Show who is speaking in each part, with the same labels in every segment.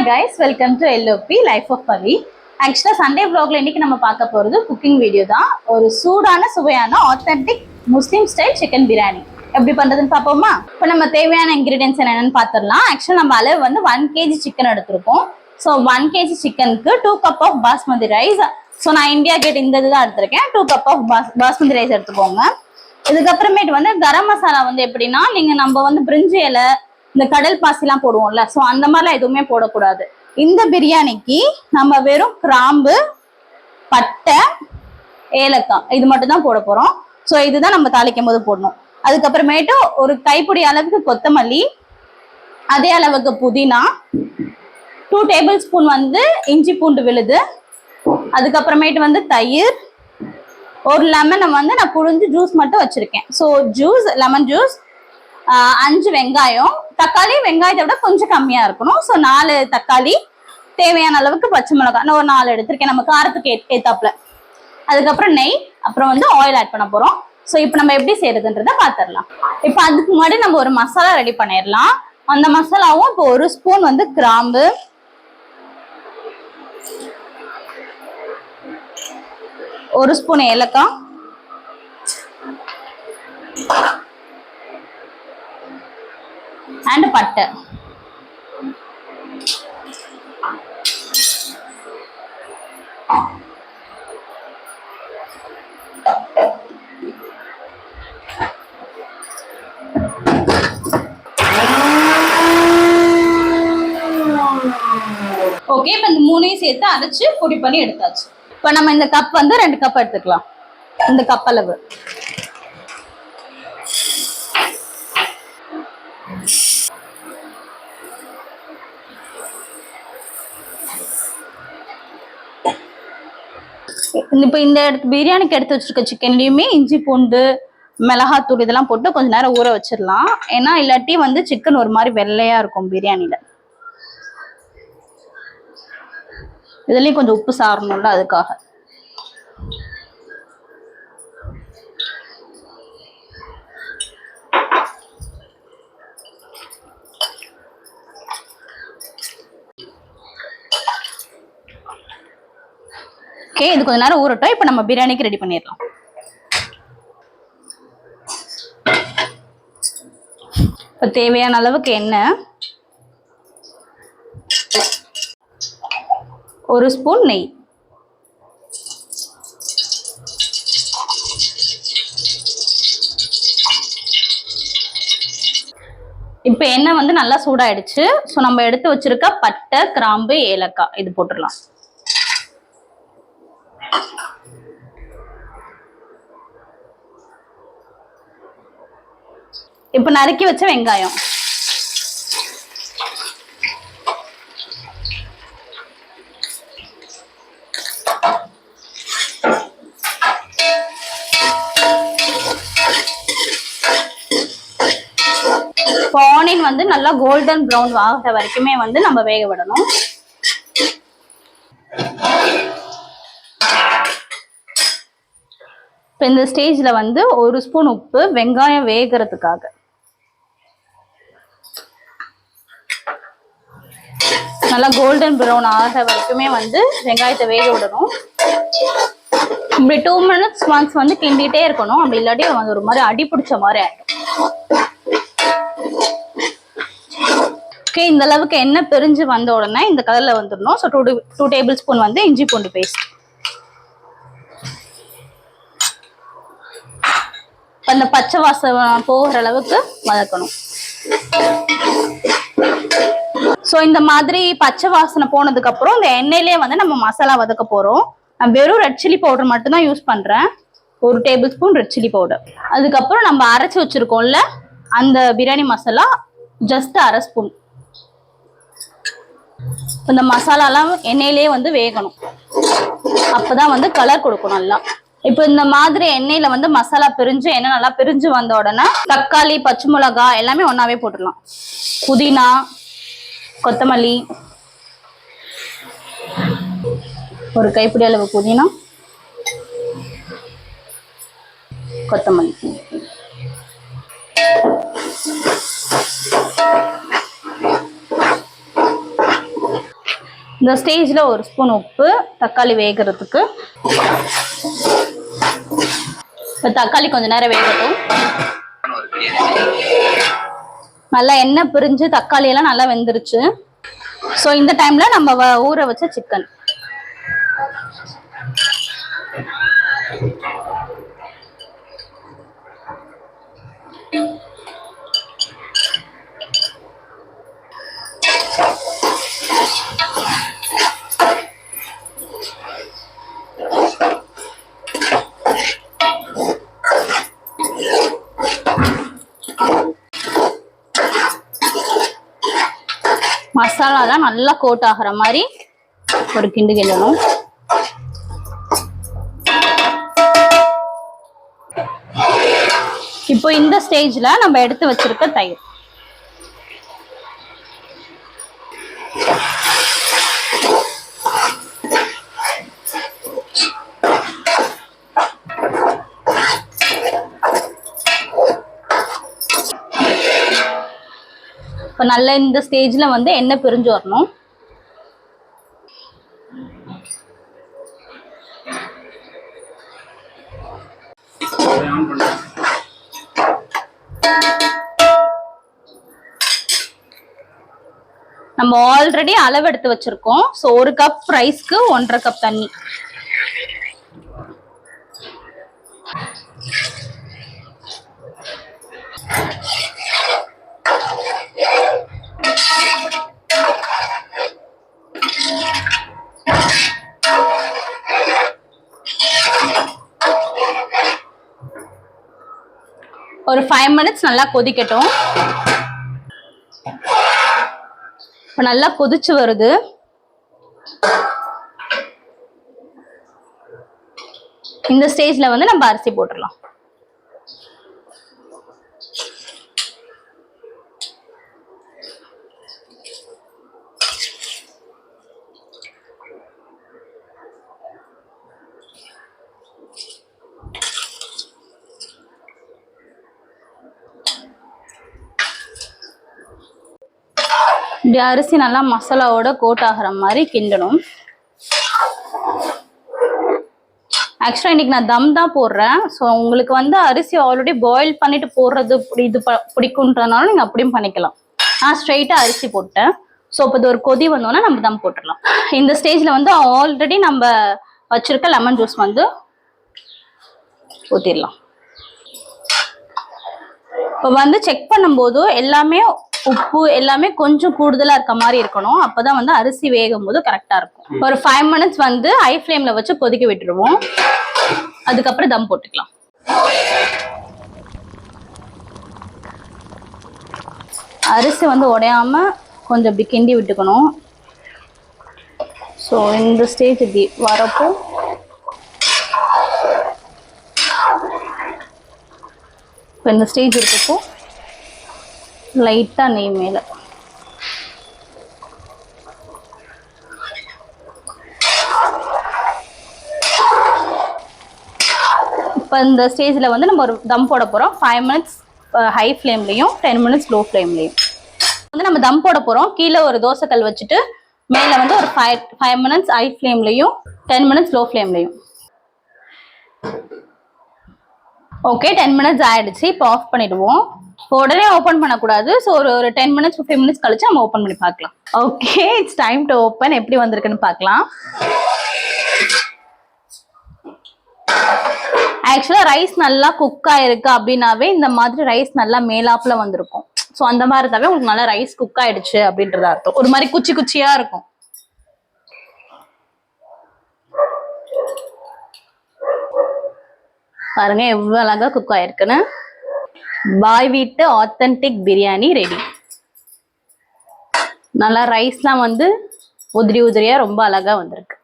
Speaker 1: Hi guys welcome to L O P life of Pavi ஆக்சுவலாக Sunday vlogல இன்றைக்கி நம்ம பார்க்க போகிறது குக்கிங் வீடியோ தான். ஒரு சூடான சுவையான authentic Muslim style chicken biryani எப்படி பண்ணுறதுன்னு பார்ப்போமா? இப்போ நம்ம தேவையான இன்க்ரீடியன்ஸ் என்னென்னு பார்த்துடலாம். ஆக்சுவலாக நம்ம அளவு வந்து ஒன் கேஜி சிக்கன் எடுத்திருக்கோம். ஸோ ஒன் கேஜி சிக்கனுக்கு two cup of basmati rice so நான் இந்தியா கேட் இந்த இதுதான் எடுத்திருக்கேன். டூ கப் ஆஃப் பாஸ் பாஸ்மதி ரைஸ் எடுத்துக்கோங்க. இதுக்கப்புறமேட்டு வந்து கரம் மசாலா வந்து எப்படின்னா நீங்கள் நம்ம வந்து பிரிஞ்சி இலை இந்த கடல் பாசிலாம் போடுவோம்ல ஸோ அந்த மாதிரிலாம் எதுவுமே போடக்கூடாது. இந்த பிரியாணிக்கு நம்ம வெறும் கிராம்பு பட்டை ஏலக்காய் இது மட்டும் தான் போட போறோம். ஸோ இதுதான் நம்ம தாளிக்கும் போது போடணும். அதுக்கப்புறமேட்டு ஒரு கைப்பிடி அளவுக்கு கொத்தமல்லி அதே அளவுக்கு புதினா டூ டேபிள் ஸ்பூன் வந்து இஞ்சி பூண்டு விழுது அதுக்கப்புறமேட்டு வந்து தயிர் ஒரு லெமனை வந்து நான் புழிஞ்சு ஜூஸ் மட்டும் வச்சிருக்கேன். ஸோ ஜூஸ் லெமன் ஜூஸ் அஞ்சு வெங்காயம். தக்காளி வெங்காயத்தை விட கொஞ்சம் கம்மியா இருக்கணும். ஸோ நாலு தக்காளி தேவையான அளவுக்கு பச்சை மிளகாய். நான் ஒரு நாலு எடுத்திருக்கேன். நம்ம காரத்துக்கு ஏத்தாப்புல. அதுக்கப்புறம் நெய் அப்புறம் வந்து ஆயில் ஆட் பண்ண போறோம். ஸோ இப்போ நம்ம எப்படி செய்யறதுன்றத பார்த்துடலாம் இப்போ அதுக்கு முன்னாடி நம்ம ஒரு மசாலா ரெடி பண்ணிடலாம் அந்த மசாலாவும் இப்போ ஒரு ஸ்பூன் வந்து கிராம்பு. ஒரு ஸ்பூன் ஏலக்காய் அண்ட் பட்டை ஓகே இப்போ இந்த மூணையும் சேர்த்து அரைச்சு பொடி பண்ணி எடுத்தாச்சு. இப்போ நம்ம இந்த கப் வந்து ரெண்டு கப் எடுத்துக்கலாம். இந்த கப் அளவு. இப்போ இந்த இடத்து பிரியாணிக்கு எடுத்து வச்சிருக்க சிக்கன்லையுமே இஞ்சி பூண்டு மிளகாத்தூள் இதெல்லாம் போட்டு கொஞ்சம் நேரம் ஊற வச்சிடலாம் ஏன்னா இல்லாட்டி வந்து சிக்கன் ஒரு மாதிரி வெள்ளையாக இருக்கும் பிரியாணியில். இதுலயும் கொஞ்சம் உப்பு சாரணும்ல அதுக்காக. ஓகே இது கொஞ்ச நேரம் ஊறட்டும். இப்போ நம்ம பிரியாணிக்கு ரெடி பண்ணிடலாம். இப்போ தேவையான அளவுக்கு எண்ணெய். ஒரு ஸ்பூன் நெய். இப்போ எண்ணெய் வந்து நல்லா சூடாயிடுச்சு. ஸோ நம்ம எடுத்து வச்சிருக்க பட்டை கிராம்பு ஏலக்காய் இது போட்டுடலாம். இப்போ நறுக்கி வச்ச வெங்காயம். வந்து நல்லா கோல்டன் ப்ரௌன் ஆகிற வரைக்குமே வந்து நம்ம வேக விடணும். இப்போ இந்த ஸ்டேஜில் வந்து ஒரு ஸ்பூன் உப்பு வெங்காயம் வேகிறதுக்காக. நல்லா கோல்டன் ப்ரௌன் ஆகிற வரைக்குமே வந்து வெங்காயத்தை வேக விடணும். இப்படி டூ மினிட்ஸ் ஒன்ஸ் வந்து கிண்டிகிட்டே இருக்கணும். அப்படி இல்லாட்டி வந்து ஒரு மாதிரி அடி பிடிச்ச மாதிரி ஆகிடும் ஓகே இந்த அளவுக்கு எண்ணெய் பிரிஞ்சு வந்த உடனே இந்த கலர்ல வந்துடணும். So two two table spoon வந்து இஞ்சி பூண்டு பேஸ்ட் அந்த பச்சை வாசம் போகிற அளவுக்கு வதக்கணும். ஸோ இந்த மாதிரி பச்சை வாசனை போனதுக்கு அப்புறம் இந்த எண்ணெயிலே வந்து நம்ம மசாலா வதக்க போகிறோம் நான் வெறும் ரெட் சில்லி பவுடர் மட்டும்தான் யூஸ் பண்ணுறேன் ஒரு table spoon red chilli powder அதுக்கப்புறம் நம்ம அரைச்சி வச்சிருக்கோம்ல அந்த பிரியாணி மசாலா ஜஸ்ட் அரை ஸ்பூன் இந்த மசாலாலாம் எண்ணெயிலே வந்து வேகணும். அப்பதான் வந்து கலர் கொடுக்கும் நல்லா. இப்போ இந்த மாதிரி எண்ணெயில வந்து மசாலா பிரிஞ்சு எண்ணெய் நல்லா பிரிஞ்சு வந்த உடனே தக்காளி பச்சை மிளகாய் எல்லாமே ஒன்னாவே போட்டுடலாம். புதினா கொத்தமல்லி ஒரு கைப்பிடி அளவு புதினா கொத்தமல்லி. இந்த ஸ்டேஜில் ஒரு ஸ்பூன் உப்பு தக்காளி வேகிறதுக்கு. இப்போ தக்காளி கொஞ்சம் நேரம் வேகட்டும். நல்லா எண்ணெய் பிரிஞ்சு தக்காளி எல்லாம் நல்லா வெந்துருச்சு. ஸோ இந்த டைம்ல நம்ம வ- ஊற வச்ச சிக்கன் மசாலாலாம் நல்லா கோட் ஆகுற மாதிரி ஒரு கிண்டு கிண்டணும். இப்போ இந்த ஸ்டேஜ்ல நம்ம எடுத்து வச்சிருக்க தயிர். இப்போ நல்ல இந்த ஸ்டேஜ்ல வந்து எண்ணெய் பிரிஞ்சு வரணும். நம்ம ஆல்ரெடி அளவு எடுத்து வச்சிருக்கோம். ஸோ ஒரு கப் ரைஸ்க்கு ஒன்றரை கப் தண்ணி. ஒரு ஃபைவ் மினிட்ஸ் நல்லா கொதிக்கட்டும். இப்போ நல்லா கொதிச்சு வருது. இந்த ஸ்டேஜ்ல வந்து நம்ம அரிசி போட்டுடலாம். இப்படி அரிசி நல்லா மசாலாவோட கோட் ஆகிற மாதிரி கிண்டணும். ஆக்சுவலாக இன்னைக்கு நான் தம் தான் போடுறேன். ஸோ உங்களுக்கு வந்து அரிசி ஆல்ரெடி பாயில் பண்ணிட்டு போடுறது இது ப- பிடிக்குன்றதுனால நீங்கள் அப்படியும் பண்ணிக்கலாம். நான் ஸ்ட்ரைட்டாக அரிசி போட்டேன். ஸோ இப்போ இது ஒரு கொதி வந்தோன்னா நம்ம தம் போட்டுடலாம். இந்த ஸ்டேஜில் வந்து ஆல்ரெடி நம்ம வச்சுருக்க லெமன் ஜூஸ் வந்து ஊற்றிடலாம் இப்போ வந்து செக் பண்ணும்போது எல்லாமே உப்பு எல்லாமே கொஞ்சம் கூடுதலா இருக்க மாதிரி இருக்கணும். அப்பதான் வந்து அரிசி வேகும் போது கரெக்டா இருக்கும். ஒரு ஃபைவ் மினிட்ஸ் வந்து ஹை ஃப்ளேம்ல வச்சு கொதிக்க விட்டுருவோம். அதுக்கப்புறம் தம் போட்டுக்கலாம். அரிசி வந்து உடையாம கொஞ்சம் இப்படி கிண்டி விட்டுக்கணும். ஸோ இந்த ஸ்டேஜ் இப்படி வரப்போ இப்போ இந்த ஸ்டேஜ் இருக்கப்போ லைட்டாக நெய் மேலே. இப்போ இந்த ஸ்டேஜில் வந்து நம்ம ஒரு தம் போட போகிறோம் ஃபைவ் மினிட்ஸ் ஹை ஃப்ளேம்லேயும் டென் மினிட்ஸ் லோ ஃப்ளேம்லேயும் வந்து நம்ம தம் போட போகிறோம் கீழே ஒரு தோசைக்கல் வச்சுட்டு மேலே வந்து ஒரு ஃபைவ் ஃபைவ் மினிட்ஸ் ஹை ஃப்ளேம்லேயும் டென் மினிட்ஸ் லோ ஃப்ளேம்லேயும் ஓகே டென் மினிட்ஸ் ஆகிடுச்சு இப்போ ஆஃப் பண்ணிவிடுவோம் உடனே ஓப்பன் பண்ணக்கூடாது. ஸோ ஒரு ஒரு டென் மினிட்ஸ் ஃபிஃப்டீன் மினிட்ஸ் கழிச்சு நம்ம ஓப்பன் பண்ணி பார்க்கலாம். Okay it's time to open எப்படி வந்திருக்குன்னு பார்க்கலாம். ஆக்சுவலாக ரைஸ் நல்லா குக் ஆயிருக்கு அப்படின்னாவே இந்த மாதிரி ரைஸ் நல்லா மேலாப்புல வந்திருக்கும். ஸோ அந்த மாதிரி இருந்தாவே உங்களுக்கு நல்லா ரைஸ் குக் ஆயிடுச்சு அப்படின்றதா அர்த்தம். ஒரு மாதிரி குச்சி குச்சியா இருக்கும். பாருங்க எவ்வளவு அழகா குக் ஆயிருக்குன்னு. பாய் வீட்டு ஆத்தென்டிக் பிரியாணி ரெடி நல்லா ரைஸ்லாம் வந்து உதிரி உதிரியா ரொம்ப அழகா வந்திருக்கு.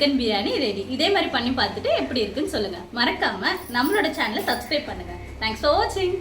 Speaker 1: சிக்கன் பிரியாணி ரெடி இதே மாதிரி பண்ணி பார்த்துட்டு எப்படி இருக்குன்னு சொல்லுங்க. மறக்காம நம்மளோட சேனலை சப்ஸ்கிரைப் பண்ணுங்க. தேங்க்ஸ் ஃபார் வாட்சிங்